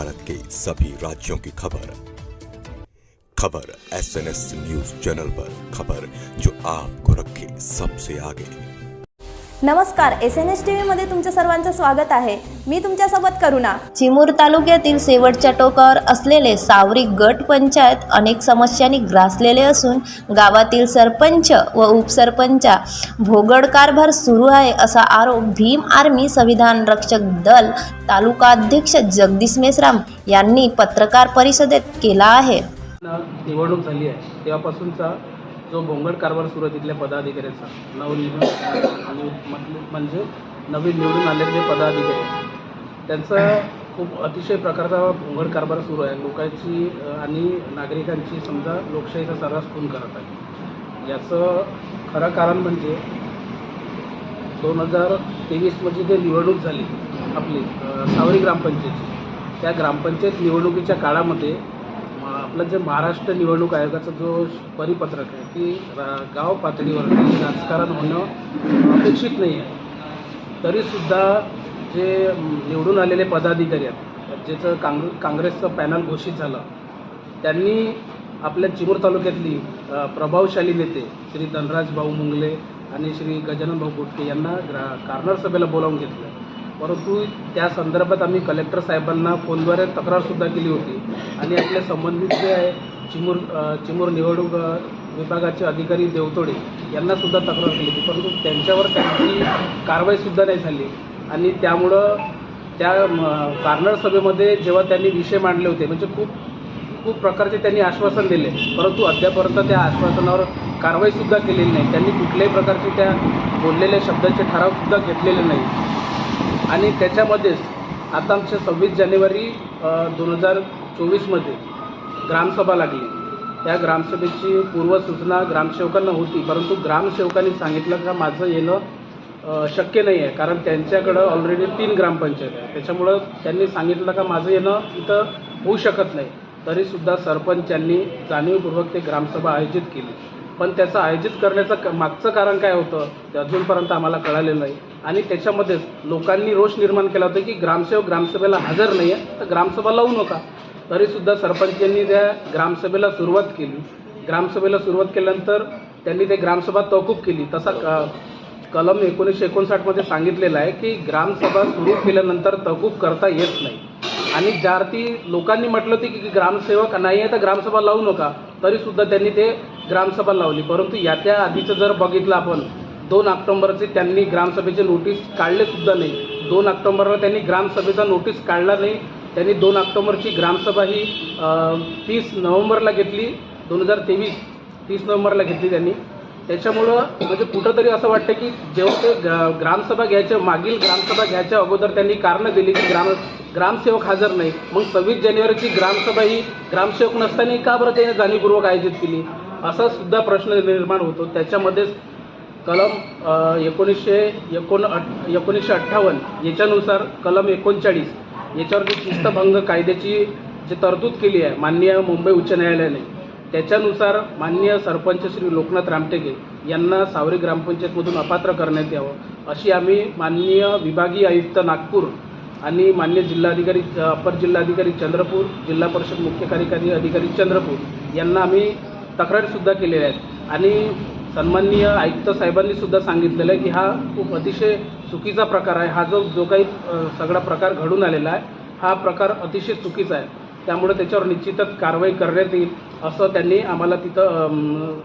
भारत के सभी राज्यों की खबर। खबर S N S news channel पर खबर जो आपको रखे सबसे आगे। नमस्कार एस एन एस टी व्हीमध्ये तुमचं सर्वांचं स्वागत आहे. मी तुमच्यासोबत करुणा. चिमूर तालुक्यातील शेवटच्या टोकावर असलेले सावरी गट पंचायत अनेक समस्यांनी ग्रासलेले असून गावातील सरपंच व उपसरपंचा भोगड कारभार सुरू आहे असा आरोप भीम आर्मी संविधान रक्षक दल तालुका अध्यक्ष जगदीश मेश्राम यांनी पत्रकार परिषदेत केला आहे. निवडणूक झाली आहे. तेव्हापासूनचा जो भोंगड कारभार सुरू आहे तिथल्या पदाधिकाऱ्याचा. नवनिर्मित आणि म्हणजे नवीन निवडून आलेले जे पदाधिकारी. त्यांचा खूप अतिशय प्रकारचा भोंगड कारभार सुरू आहे. लोकांची आणि नागरिकांची समजा लोकशाहीचा सर्रास खून करत आहे. याचं खरं कारण म्हणजे दोन हजार तेवीसमध्ये जे निवडणूक झाली आपली सावरी ग्रामपंचायतची त्या ग्रामपंचायत निवडणुकीच्या काळामध्ये आपलं जे महाराष्ट्र निवडणूक आयोगाचा जो परिपत्रक आहे की गाव पातळीवरती राजकारण होणं अपेक्षित नाही आहे. तरीसुद्धा जे निवडून आलेले पदाधिकारी आहेत ज्याचं काँग्रे काँग्रेसचं पॅनल घोषित झालं त्यांनी आपल्या चिमूर तालुक्यातली प्रभावशाली नेते श्री धनराज भाऊ मुंगले आणि श्री गजानन भाऊ गोटके यांना ग्रा कार्नर सभेला बोलावून घेतलं. परंतु त्या संदर्भात आम्ही कलेक्टर साहेबांना फोनद्वारे तक्रारसुद्धा केली होती. आणि आपले संबंधित जे आहे चिमूर चिमूर निवडणूक विभागाचे अधिकारी देवतोडे यांनासुद्धा तक्रार केली होती. परंतु त्यांच्यावर त्यांची कारवाईसुद्धा नाही झाली. आणि त्यामुळं त्या कार्नर सभेमध्ये जेव्हा त्यांनी विषय मांडले होते म्हणजे खूप खूप प्रकारचे त्यांनी आश्वासन दिले. परंतु अद्यापर्यंत त्या आश्वासनावर कारवाईसुद्धा केलेली नाही. त्यांनी कुठल्याही प्रकारचे त्या बोललेल्या शब्दाचे ठरावसुद्धा घेतलेले नाही. आणि त्याच्यामध्येच आता आमच्या सव्वीस जानेवारी दोन हजार चोवीसमध्ये ग्रामसभा लागली. त्या ग्रामसभेची पूर्वसूचना ग्रामसेवकांना होती परंतु ग्रामसेवकांनी सांगितलं का माझं येणं शक्य नाही आहे कारण त्यांच्याकडं ऑलरेडी तीन ग्रामपंचायत आहे त्याच्यामुळं त्यांनी सांगितलं का माझं येणं इथं होऊ शकत नाही. तरीसुद्धा सरपंचांनी जाणीवपूर्वक ते ग्रामसभा आयोजित केली. पण त्याचं आयोजित करण्याचं क- मागचं कारण काय होतं ते अजूनपर्यंत आम्हाला कळालेलं नाही. आणि त्याच्यामध्येच लोकांनी रोष निर्माण केला होता की ग्रामसेवक ग्रामसभेला हजर नाही आहे तर ग्रामसभा लावू नका. तरीसुद्धा सरपंचांनी त्या ग्रामसभेला सुरुवात केली. ग्रामसभेला सुरुवात केल्यानंतर त्यांनी ते ग्रामसभा तहकूब केली. तसा क कलम एकोणीसशे एकोणसाठमध्ये सांगितलेलं आहे की ग्रामसभा सुरू केल्यानंतर तहकूब करता येत नाही. आणि ज्या अर्थी लोकांनी म्हटलं होतं की ग्रामसेवक नाही आहे तर ग्रामसभा लावू नका. तरीसुद्धा त्यांनी ते ग्रामसभा लावली. परंतु याच्या आधीचं जर बघितलं आपण दोन ऑक्टोंबरचे त्यांनी ग्रामसभेचे नोटीस काढलेसुद्धा नाही. दोन ऑक्टोंबरला त्यांनी ग्रामसभेचा नोटीस काढला नाही. त्यांनी दोन ऑक्टोंबरची ग्रामसभा ही तीस नोव्हेंबरला घेतली. दोन हजार तेवीस तीस नोव्हेंबरला घेतली त्यांनी. त्याच्यामुळं म्हणजे कुठंतरी असं वाटतं की जेव्हा ते ग्रामसभा घ्यायच्या मागील ग्रामसभा घ्यायच्या अगोदर त्यांनी कारणं दिली की ग्राम ग्रामसेवक हजर नाही. मग सव्वीस जानेवारीची ग्रामसभा ही ग्रामसेवक नसताना का बरं त्याने जाणीवपूर्वक आयोजित केली? असा सुद्धा प्रश्न निर्माण होतो. त्याच्यामध्येच कलम एकोणीसशे एकोण अठ एकोणीसशे अठ्ठावन्न याच्यानुसार कलम एकोणचाळीस याच्यावरती शिस्तभंग कायद्याची जी तरतूद केली आहे माननीय मुंबई उच्च न्यायालयाने त्याच्यानुसार माननीय सरपंच श्री लोकनाथ रामटेके यांना सावरी ग्रामपंचायतमधून अपात्र करण्यात यावं अशी आम्ही माननीय विभागीय आयुक्त नागपूर आणि मान्य जिल्हाधिकारी अपर जिल्हाधिकारी चंद्रपूर जिल्हा परिषद मुख्य कार्यकारी अधिकारी चंद्रपूर यांना आम्ही तक्रारीसुद्धा केलेल्या आहेत. आणि सन्माननीय आयुक्त साहेबांनी सुद्धा सांगितलेलं आहे की हा खूप अतिशय चुकीचा प्रकार आहे. हा जो जो काही सगळा प्रकार घडून आलेला आहे हा प्रकार अतिशय चुकीचा आहे. त्यामुळे त्याच्यावर निश्चितच कारवाई करण्यात येईल असं त्यांनी आम्हाला तिथं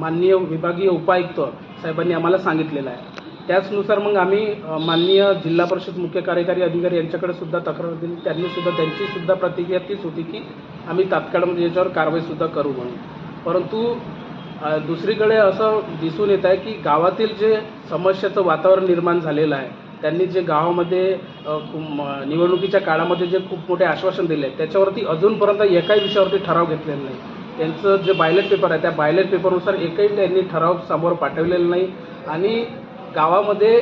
माननीय विभागीय उपायुक्त साहेबांनी आम्हाला सांगितलेलं आहे. त्याचनुसार मग आम्ही माननीय जिल्हा परिषद मुख्य कार्यकारी अधिकारी यांच्याकडे सुद्धा तक्रार दिली. त्यांनी सुद्धा त्यांची सुद्धा प्रतिक्रिया तीच होती की आम्ही तात्काळ म्हणजे याच्यावर कारवाईसुद्धा करू म्हणून. परंतु दुसरीकडे असं दिसून येत आहे की गावातील जे समस्याचं वातावरण निर्माण झालेलं आहे त्यांनी जे गावामध्ये निवडणुकीच्या काळामध्ये जे खूप मोठे आश्वासन दिले आहे त्याच्यावरती अजूनपर्यंत एकाही विषयावरती ठराव घेतलेला नाही. त्यांचं जे बायलेट पेपर आहे त्या बायलेट पेपरनुसार एकही त्यांनी ठराव समोर पाठवलेला नाही. आणि गावामध्ये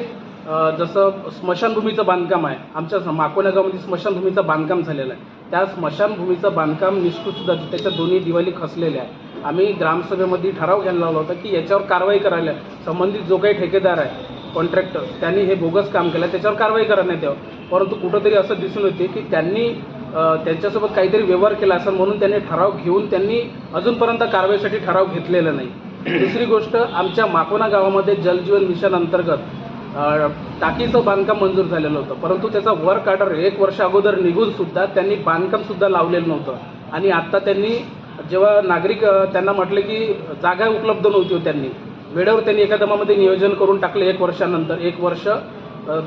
जसं स्मशानभूमीचं बांधकाम आहे आमच्या स- गावामध्ये स्मशानभूमीचं बांधकाम झालेलं आहे. त्या स्मशानभूमीचं बांधकाम निष्कृतसुद्धा त्याच्या दोन्ही दिवाळी खसलेल्या आहे आम्ही ग्रामसभेमध्ये ठराव घ्यायला लावला होता की याच्यावर कारवाई करायला संबंधित जो काही ठेकेदार आहे कॉन्ट्रॅक्टर त्यांनी हे बोगस काम केलं त्याच्यावर कारवाई करण्यात यावं. परंतु कुठंतरी असं दिसून येते की त्यांनी त्यांच्यासोबत काहीतरी व्यवहार केला असेल म्हणून त्यांनी ठराव घेऊन त्यांनी अजूनपर्यंत कारवाईसाठी ठराव घेतलेला नाही. दुसरी गोष्ट आमच्या माकोना गावामध्ये जलजीवन मिशन अंतर्गत टाकीचं बांधकाम मंजूर झालेलं होतं. परंतु त्याचा वर्क ऑर्डर एक वर्ष अगोदर निघून सुद्धा त्यांनी बांधकामसुद्धा लावलेलं नव्हतं. आणि आत्ता त्यांनी जेव्हा नागरिक त्यांना म्हटले की जागा उपलब्ध नव्हती हो त्यांनी. वेळेवर त्यांनी एका दमामध्ये नियोजन करून टाकलं एक वर्षानंतर. एक वर्ष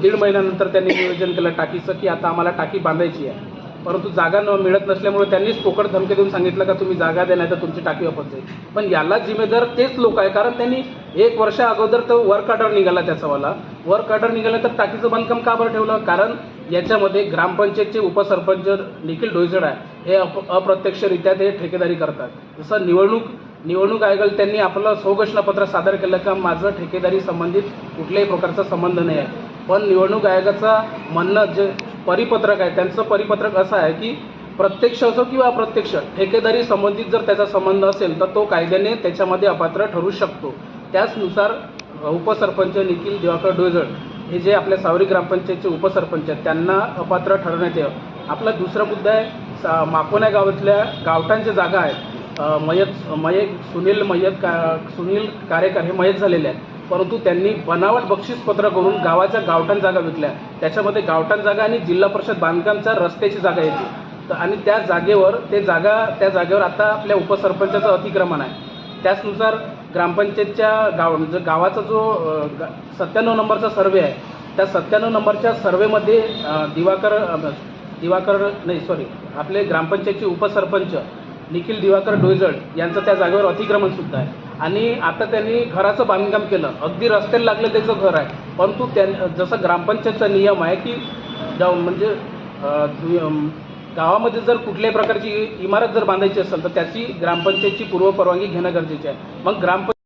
दीड महिन्यानंतर त्यांनी नियोजन केलं टाकीचं की आता आम्हाला टाकी बांधायची आहे. परंतु जागा न मिळत नसल्यामुळे त्यांनीच पोकड धमकी देऊन सांगितलं का तुम्ही जागा द्या नाही तर तुमची टाकी वापस जाईल. पण याला जिम्मेदार तेच लोक आहे कारण त्यांनी एक वर्षा अगोदर तो वर्क ऑर्डर निघाला त्याचावाला वर्क ऑर्डर निघाला तर टाकीचं बांधकाम का बरं ठेवलं? कारण याच्यामध्ये ग्रामपंचायतचे उपसरपंच निखिल डोईजड आहे. हे अप अप्रत्यक्षरित्या ते ठेकेदारी करतात. जसं निवडणूक निवडणूक आयोगाला त्यांनी आपलं स्वघोषणापत्र सादर केलं का माझं ठेकेदारी संबंधित कुठल्याही प्रकारचा संबंध नाही आहे. पण निवडणूक आयोगाचा म्हणणं जे परिपत्रक आहे त्यांचं परिपत्रक असं आहे की प्रत्यक्ष असो किंवा अप्रत्यक्ष ठेकेदारी संबंधित जर त्याचा संबंध असेल तर तो कायद्याने त्याच्यामध्ये अपात्र ठरू शकतो. त्याचनुसार उपसरपंच निखिल दिवाकर डोजळ हे जे आपल्या सावरी ग्रामपंचायतचे उपसरपंच आहेत त्यांना अपात्र ठरवण्यात यावं. आपला दुसरा मुद्दा आहे सा माकोण्या गावातल्या गावठांच्या जागा आहेत. मयत मयत सुनील मयत का सुनील कारेकर हे मयत झालेले आहेत. परंतु त्यांनी बनावट बक्षीसपत्र करून गावाच्या गावठाण जागा विकल्या. त्याच्यामध्ये गावठाण जागा आणि जिल्हा परिषद बांधकामच्या रस्त्याची जागा येते. तर आणि त्या जागेवर ते जागा त्या जागेवर आता आपल्या उपसरपंचाचं अतिक्रमण आहे. त्याचनुसार ग्रामपंचायतच्या गाव जो गावाचा जो सत्त्याण्णव नंबरचा सर्वे आहे त्या सत्त्याण्णव नंबरच्या सर्वेमध्ये दिवाकर दिवाकर नाही सॉरी आपले ग्रामपंचायतचे उपसरपंच निखिल दिवाकर डोयजड यांचं त्या जागेवर अतिक्रमण सुद्धा आहे. आणि आता त्यांनी घराचं बांधकाम केलं. अगदी रस्त्याला लागलं त्याचं घर आहे. परंतु त्यां जसं ग्रामपंचायतचा नियम आहे की ज- म्हणजे दु- गावामध्ये जर कुठल्याही प्रकारची इमारत जर बांधायची असेल तर त्याची ग्रामपंचायतची पूर्वपरवानगी घेणं गरजेचे आहे. मग ग्रामपंचायत